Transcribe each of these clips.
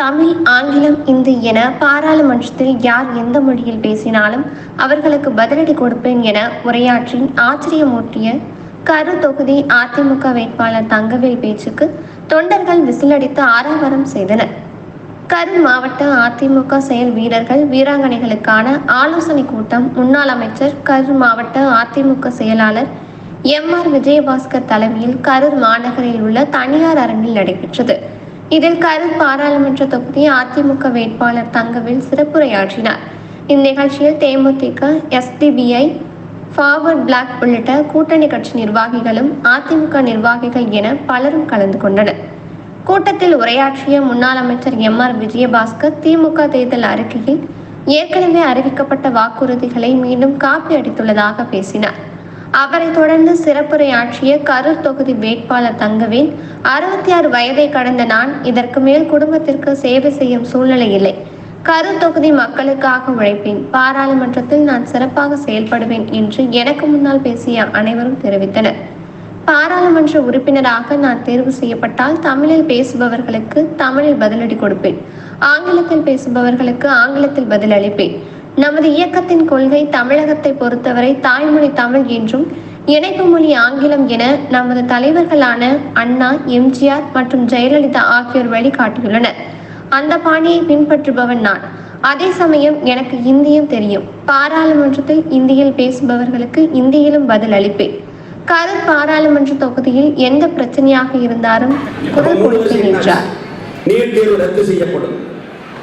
தமிழ் ஆங்கிலம் இந்தி என பாராளுமன்றத்தில் யார் எந்த மொழியில் பேசினாலும் அவர்களுக்கு பதிலடி கொடுப்பேன் என உரையாற்றி ஆச்சரியமூட்டிய கரு தொகுதி அதிமுக வேட்பாளர் தங்கவேல் பேச்சுக்கு தொண்டர்கள் விசிலடித்து ஆரவாரம் செய்தனர். கரு மாவட்ட அதிமுக செயல் வீரர்கள் வீராங்கனைகளுக்கான ஆலோசனை கூட்டம் முன்னாள் அமைச்சர் கரூர் மாவட்ட அதிமுக செயலாளர் எம் ஆர் விஜயபாஸ்கர் தலைமையில் கரூர் மாநகரில் உள்ள தனியார் அரங்கில் நடைபெற்றது. இதில் கரூர் பாராளுமன்ற தொகுதி அதிமுக வேட்பாளர் தங்கவேல் சிறப்புரையாற்றினார். இந்நிகழ்ச்சியில் தேமுதிக எஸ்டிபிஐ ஃபார்வர்ட் பிளாக் உள்ளிட்ட கூட்டணி கட்சி நிர்வாகிகளும் அதிமுக நிர்வாகிகள் என பலரும் கலந்து கொண்டனர். கூட்டத்தில் உரையாற்றிய முன்னாள் அமைச்சர் எம் ஆர் விஜயபாஸ்கர் திமுக தேர்தல் அறிக்கையில் ஏற்கனவே அறிவிக்கப்பட்ட வாக்குறுதிகளை மீண்டும் காப்பி அடித்துள்ளதாக பேசினார். அவரை தொடர்ந்து சிறப்புரையாற்றிய கரூர் தொகுதி வேட்பாளர் தங்கவேல் அறுபத்தி ஆறு வயதை கடந்த நான் இதற்கு மேல் குடும்பத்திற்கு சேவை செய்யும் சூழ்நிலை இல்லை. கரூர் தொகுதி மக்களுக்காக உழைப்பேன். பாராளுமன்றத்தில் நான் சிறப்பாக செயல்படுவேன் என்று எனக்கு முன்னால் பேசிய அனைவரும் தெரிவித்தனர். பாராளுமன்ற உறுப்பினராக நான் தேர்வு செய்யப்பட்டால் தமிழில் பேசுபவர்களுக்கு தமிழில் பதிலடி கொடுப்பேன். ஆங்கிலத்தில் பேசுபவர்களுக்கு ஆங்கிலத்தில் பதிலளிப்பேன். நமது இயக்கத்தின் கொள்கை தமிழகத்தை பொறுத்தவரை தாய்மொழி தமிழ் என்றும் இணைப்பு மொழி ஆங்கிலம் என நமது தலைவர்களான அண்ணா எம்ஜிஆர் மற்றும் ஜெயலலிதா ஆகியோர் வழிகாட்டியுள்ளனர். அந்த பாணியை பின்பற்றுபவன் நான். அதே சமயம் எனக்கு இந்தியும் தெரியும். பாராளுமன்றத்தில் இந்தியில் பேசுபவர்களுக்கு இந்தியிலும் பதில் அளிப்பேன். கரூர் பாராளுமன்ற தொகுதியில் எந்த பிரச்சனையாக இருந்தாலும் குரல் கொடுப்பேன் என்றார் நீட் தேர்வு ரத்து செய்யப்படும்.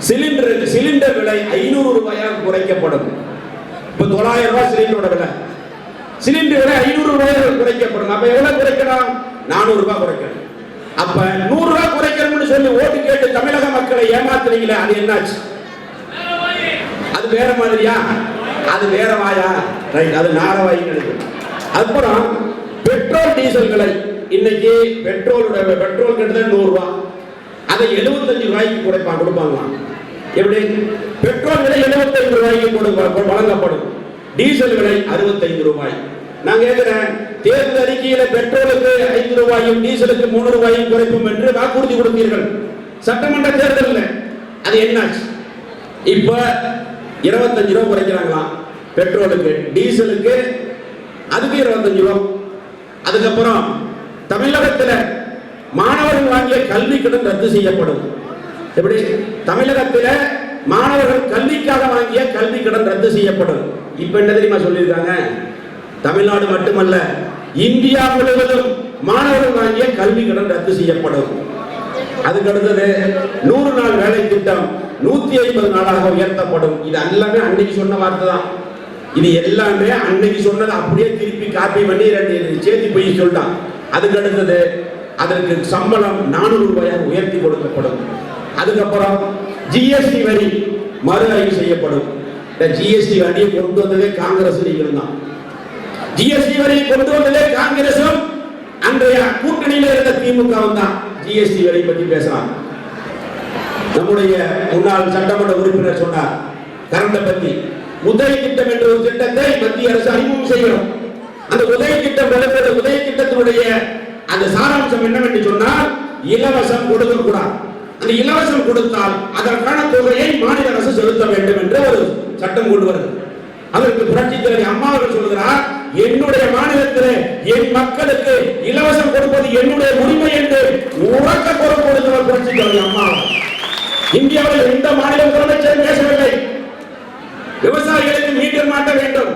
சிலிண்டர் சிலிண்டர் விலை ஐநூறு ரூபாயாக குறைக்கப்படும். இப்ப தொள்ளாயிரம் ரூபாய் சிலிண்டரோட விலை. சிலிண்டர் விலை ஐநூறு ரூபாய் குறைக்கப்படும். அப்ப எவ்வளவு குறைக்கலாம்? நானூறு ரூபாய் குறைக்கணும். அப்ப நூறு ரூபாய் குறைக்கணும்னு சொல்லி ஓட்டு கேட்டு தமிழக மக்களை ஏமாத்துறீங்களே அது என்னாச்சு? அது வேற மாதிரியா? அது வேற வாயா? ரைட் அது நாரவாய் அப்புறம் பெட்ரோல் டீசல் விலை. இன்னைக்கு பெட்ரோல் பெட்ரோல் கிட்டத்தட்ட நூறு ரூபாய் அதை 75 ரூபாய்க்கு குறைப்பா கொடுப்பாங்களாம். எப்படி? பெட்ரோல் விலை 75 ரூபாய்க்கு வழங்கப்படும். டீசல் விலை 65 ரூபாய். நான் கேட்கிறேன் தேர்தல் அறிக்கையில பெட்ரோலுக்கு ஐந்து ரூபாயும் டீசலுக்கு மூணு ரூபாயும் குறைப்போம் என்று வாக்குறுதி கொடுத்தீர்கள். சட்டமன்ற தேர்தலில். அது என்னாச்சு? இப்ப இருபத்தஞ்சு ரூபா குறைக்கிறாங்களாம் பெட்ரோலுக்கு டீசலுக்கு அதுக்கு இருபத்தஞ்சு ரூபா. அதுக்கப்புறம் தமிழகத்தில் மாணவர்கள் வாங்கிய கல்வி கடன் ரத்து செய்யப்படும். எப்படி? தமிழகத்தில் மாணவர்கள் கல்விக்காக வாங்கிய கல்வி கடன் ரத்து செய்யப்படும். இப்ப என்ன தெரியுமா சொல்லியிருக்காங்க? தமிழ்நாடு மட்டுமல்ல இந்தியா முழுவதும் மாணவர்கள் வாங்கிய கல்வி கடன் ரத்து செய்யப்படும். அதுக்கு அடுத்தது நூறு நாள் வேலை திட்டம் நூத்தி ஐம்பது நாளாக உயர்த்தப்படும். இது எல்லாமே அன்னைக்கு சொன்ன வார்த்தை தான். இது எல்லாமே அன்னைக்கு சொன்னதை அப்படியே திருப்பி காப்பி பண்ணி ரெண்டு சேர்த்து போய் சொல்லிட்டான் அதுக்கு அடுத்தது அதற்கு சம்பளம் நானூறு ரூபாயாக உயர்த்தி கொடுக்கப்படும். அதுக்கப்புறம் ஜிஎஸ்டி வரி மறு ஆய்வு செய்யப்படும். இந்த ஜிஎஸ்டி வரியை கொண்டு வந்ததே காங்கிரஸ் தான் ஜிஎஸ்டி வரியை கொண்டு வந்ததே காங்கிரசும் அன்றைய கூட்டணியில இருந்த திமுகவும் தான் ஜிஎஸ்டி வரி பற்றி பேசலாம் நம்முடைய முன்னாள் சட்டமன்ற உறுப்பினர் சொன்னார் கரண்ட பத்தி. உதய திட்டம் என்ற ஒரு திட்டத்தை மத்திய அரசு அறிமுகம் செய்யணும். அந்த உதய திட்டம் நடந்தது உதய திட்டத்தினுடைய அந்த சாராம்சம் என்னவென்று சொன்னால் இலவசம் கொடுக்க அது இலவசம் கொடுத்தால் அதற்கான தொகையை மாநில அரசு செலுத்த வேண்டும் என்று ஒரு சட்டம் கொண்டு வருது. அதற்கு புரட்சி தலைவி அம்மா அவர்கள் சொல்கிறார் என்னுடைய மாநிலத்திலே என் மக்களுக்கு இலவசம் கொடுப்பது என்னுடைய உரிமை என்று உறக்க குரல் கொடுத்தவர் புரட்சி தலைவி அம்மா இந்தியாவில் எந்த மாநில முதலமைச்சரும் பேசவில்லை. விவசாயிகளுக்கு மீட்டர் மாட்ட வேண்டும்.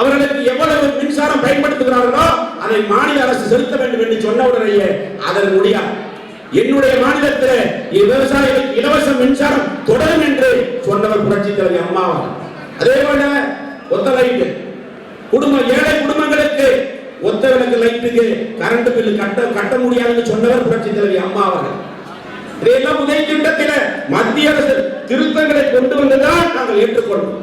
அவர்களுக்கு எவ்வளவு மின்சாரம் பயன்படுத்துகிறார்களோ அதை மாநில அரசு செலுத்த வேண்டும் என்று சொன்ன உடனேயே அதன் முடியாது. என்னுடைய மாநிலத்தில் விவசாயிகளுக்கு இலவச மின்சாரம் தொடரும் என்று சொன்னவர் புரட்சி தலைவி அம்மா அதே போல ஒத்த லைட்டு. குடும்ப ஏழை குடும்பங்களுக்கு ஒத்த விளக்கு லைட்டுக்கு கரண்ட் பில்லு கட்ட கட்ட முடியாதுன்னு சொன்னவர் புரட்சி தலைவி அம்மா அவர்கள் இதையெல்லாம் உதவி திட்டத்தில் மத்திய அரசு திருத்தங்களை கொண்டு வந்ததால் நாங்கள் ஏற்றுக்கொள்வோம்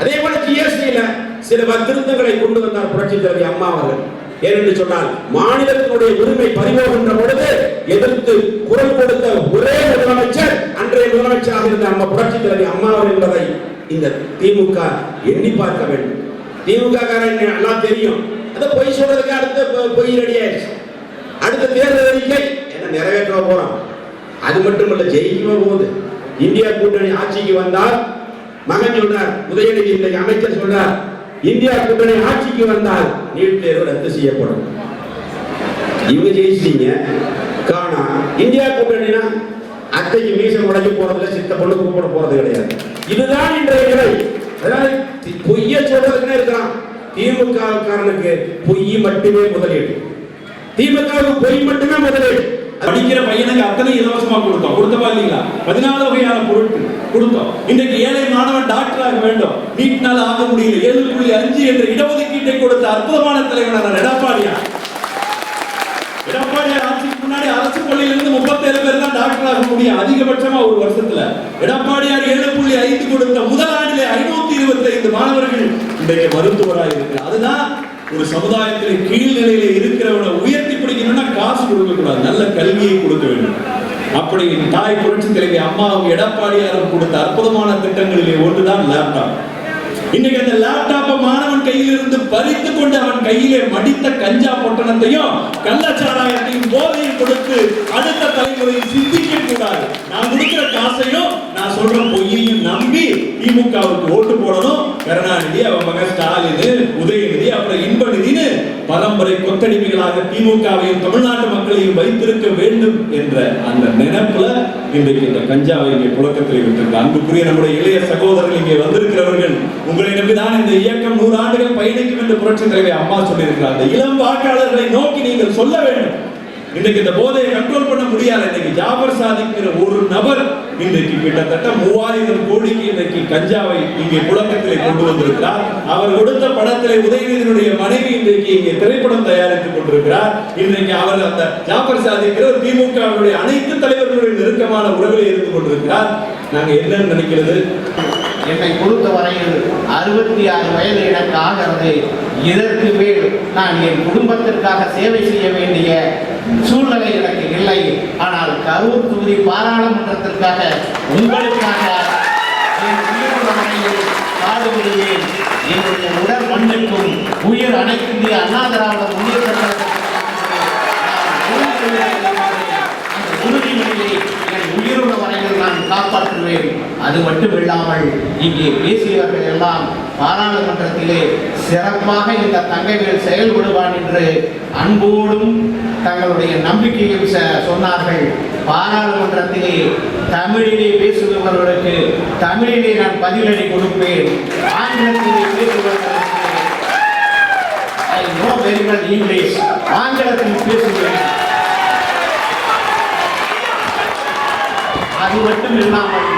அதே போல ஜிஎஸ்டியில சில திருத்தங்களை கொண்டு வந்தார் புரட்சி தலைவி அம்மா அவர்கள் ஏனென்று சொன்னால் மாநிலத்தினுடைய உரிமை பறிபோகின்ற பொழுது எதிர்த்து குரல் கொடுத்த ஒரே முதலமைச்சர் அன்றைய முதலமைச்சராக இருந்த நம்ம புரட்சி தலைவி அம்மா என்பதை இந்த திமுக எண்ணி பார்க்க வேண்டும். திமுக காரன் எல்லாம் தெரியும். அதை பொய் சொல்றதுக்கு அடுத்த பொ- பொய் ரெடி ஆயிடுச்சு. அடுத்த தேர்தல் அறிக்கை என்ன நிறைவேற்ற போறோம். அது மட்டுமல்ல ஜெயிக்கவே போகுது. இந்தியா கூட்டணி ஆட்சிக்கு வந்தால் மகன் சொன்னார் உதயநிதி இன்றைக்கு அமைச்சர் சொன்னார் இந்தியா கூட்டணி ஆட்சிக்கு வந்தால் நீட் தேர்வு ரத்து செய்யப்படும். இவங்க ஜெயிச்சிட்டீங்க. காணா இந்தியா கூட்டணினா அத்தைக்கு மீசம் உடைக்க போறதுல சித்த பொண்ணு கூப்பிட போறது கிடையாது. இதுதான் இன்றைய நிலை. அதாவது பொய்ய சொல்றதுக்குன்னே இருக்கான். திமுகவுக்காரனுக்கு பொய் மட்டுமே முதலீடு. திமுகவுக்கு பொய் மட்டுமே முதலீடு. படிக்கிற பையனுக்கு அத்தனை இலவசமா கொடுத்தோம். கொடுத்தவா இல்லைங்களா? பதினாலு வகையான பொருட்கள் கொடுத்தோம். இன்றைக்கு ஏழை மாணவன் டாக்டர் ஆக வேண்டும். நீட்னால ஆக முடியல. ஏழு புள்ளி அஞ்சு என்ற இடஒதுக்கீட்டை கொடுத்த அற்புதமான தலைவர் எடப்பாடியா? எடப்பாடியார் ஆட்சிக்கு முன்னாடி அரசு பள்ளியிலிருந்து முப்பத்தேழு பேர் தான் டாக்டர் ஆக முடியும். அதிகபட்சமா ஒரு வருஷத்துல. எடப்பாடியார் ஏழு புள்ளி ஐந்து கொடுத்த முதல் ஆண்டிலே ஐநூத்தி இருபத்தி ஐந்து மாணவர்கள் இன்றைக்கு மருத்துவராக இருக்கு அதுதான் ஒரு சமுதாயத்தில் கீழ்நிலையில இருக்கிறவனை உயர்த்தி பிடிக்கணும்னா காசு கொடுக்க கூடாது நல்ல கல்வியை கொடுக்க வேண்டும். அப்படி தாய் புரட்சி தலைவி அம்மாவும் எடப்பாடியாரும் கொடுத்த அற்புதமான திட்டங்களிலே ஒன்றுதான் லேப்டாப் இன்னைக்கு அந்த லேப்டாப்பை மாணவன் கையில் இருந்து பறித்து கொண்டு அவன் கையிலே மடித்த கஞ்சா பொட்டணத்தையும் கள்ளச்சாராயத்தையும் போதையும் கொடுத்து அடுத்த தலைமுறையை சிந்திக்க கூடாது நான் கொடுக்கிற காசையும் நான் சொல்ற பொய்யையும் நம்பி திமுகவுக்கு ஓட்டு போடணும். கருணாநிதி அவன் மகன் ஸ்டாலின் உதயநிதி அப்புறம் இன்பநிதினு பரம்பரை கொத்தடிமைகளாக திமுகவையும் தமிழ்நாட்டு மக்களையும் வைத்திருக்க வேண்டும் என்ற அந்த நினைப்புல இன்றைக்கு இந்த கஞ்சாவை இங்கே புழக்கத்தில் விட்டிருக்க அன்புக்குரிய நம்முடைய இளைய சகோதரர்கள் இங்கே வந்திருக்கிறவர்கள் உங்களை நம்பிதான் இந்த இயக்கம் நூறு ஆண்டுகள் பயணிக்கும் என்று புரட்சி தலைவி அம்மா சொல்லியிருக்கிறார். அந்த இளம் வாக்காளர்களை நோக்கி நீங்கள் சொல்ல வேண்டும். இன்றைக்கு இந்த போதையை கண்ட்ரோல் பண்ண முடியாது. இன்னைக்கு ஜாபர் சாதிக்கிற ஒரு நபர் இன்றைக்கு கிட்டத்தட்ட மூவாயிரம் கோடிக்கு இன்றைக்கு கஞ்சாவை இங்கே புழக்கத்திலே கொண்டு வந்திருக்கிறார். அவர் கொடுத்த படத்திலே உதயநிதியினுடைய மனைவி இன்றைக்கு இங்கே திரைப்படம் தயாரித்துக் கொண்டிருக்கிறார். இன்றைக்கு அவர் அந்த ஜாபர் சாதிக்கிற திமுகவினுடைய அனைத்து தலைவர்களுடைய நெருக்கமான உறவில் இருந்து கொண்டிருக்கிறார். நாங்க என்னன்னு நினைக்கிறது? என்னை பொறுத்தவரையில் அறுபத்தி ஆறு வயது எனக்கு ஆகிறது இதற்கு மேல் நான் என் குடும்பத்திற்காக சேவை செய்ய வேண்டிய சூழ்நிலை எனக்கு இல்லை. ஆனால் கரூர் தொகுதி பாராளுமன்றத்திற்காக உங்களுக்காக என் உயிருள்ள வரையில் பாடுபடுவேன் என்னுடைய உடல் மண்ணுக்கும் உயிர் அனைத்து இந்திய அண்ணா திராவிட முன்னேற்ற கழகத்திற்கும் உறுதிமொழியை என் உயிருள்ள வரையில் நான் காப்பாற்றுவேன். அது மட்டுமில்லாமல் இங்கே பேசியவர்கள் எல்லாம் பாராளுமன்றத்திலே சிறப்பாக இந்த தங்கைகள் செயல்படுவான் என்று அன்போடும் தங்களுடைய நம்பிக்கையும் சொன்னார்கள். பாராளுமன்றத்திலே தமிழிலே பேசுபவர்களுக்கு தமிழிலே நான் பதிலடி கொடுப்பேன். ஆங்கிலத்திலே பேசுபவர்களுக்கு I know very well English ஆங்கிலத்தில் பேசுவேன். அது மட்டும் இல்லாமல்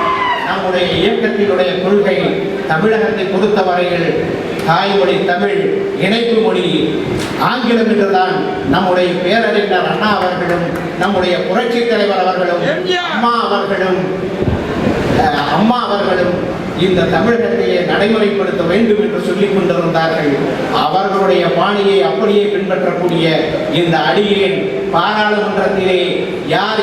நம்முடைய இயக்கத்தினுடைய கொள்கை தமிழகத்தை பொறுத்தவரையில் தாய்மொழி தமிழ் இணைப்பு மொழி ஆங்கிலம் என்றுதான் நம்முடைய பேரறிஞர் அண்ணா அவர்களும் நம்முடைய புரட்சி தலைவர் அவர்களும் அம்மா அவர்களும் அம்மா அவர்களும் இந்த தமிழகத்தையே நடைமுறைப்படுத்த வேண்டும் என்று சொல்லிக் கொண்டிருந்தார்கள். அவர்களுடைய பாணியை அப்படியே பின்பற்றக்கூடிய இந்த அடியேன் பாராளுமன்றத்திலே யார்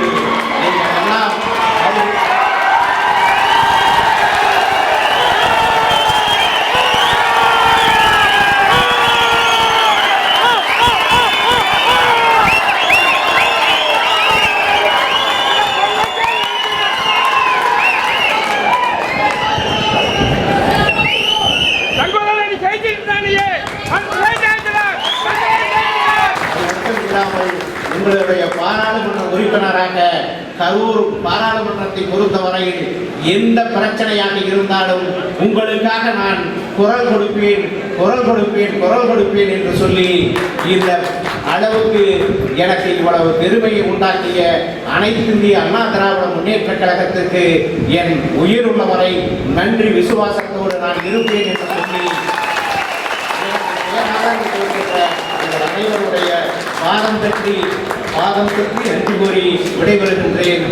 உங்களுடைய பாராளுமன்ற உறுப்பினராக கரூர் பாராளுமன்றத்தை பொறுத்தவரையில் எந்த பிரச்சனையாக இருந்தாலும் உங்களுக்காக நான் குரல் கொடுப்பேன் குரல் கொடுப்பேன் குரல் கொடுப்பேன் என்று சொல்லி இந்த அளவுக்கு எனக்கு இவ்வளவு பெருமையை உண்டாக்கிய அனைத்து இந்திய அண்ணா திராவிட முன்னேற்ற கழகத்திற்கு என் உயிர் உள்ளவரை நன்றி விசுவாசத்தோடு நான் இருப்பேன் என்று சொல்லி உங்கள் அனைவருடைய பாதம் பற்றி பாதம் பற்றி நன்றி கூறி விடைபெறுகின்றேன்.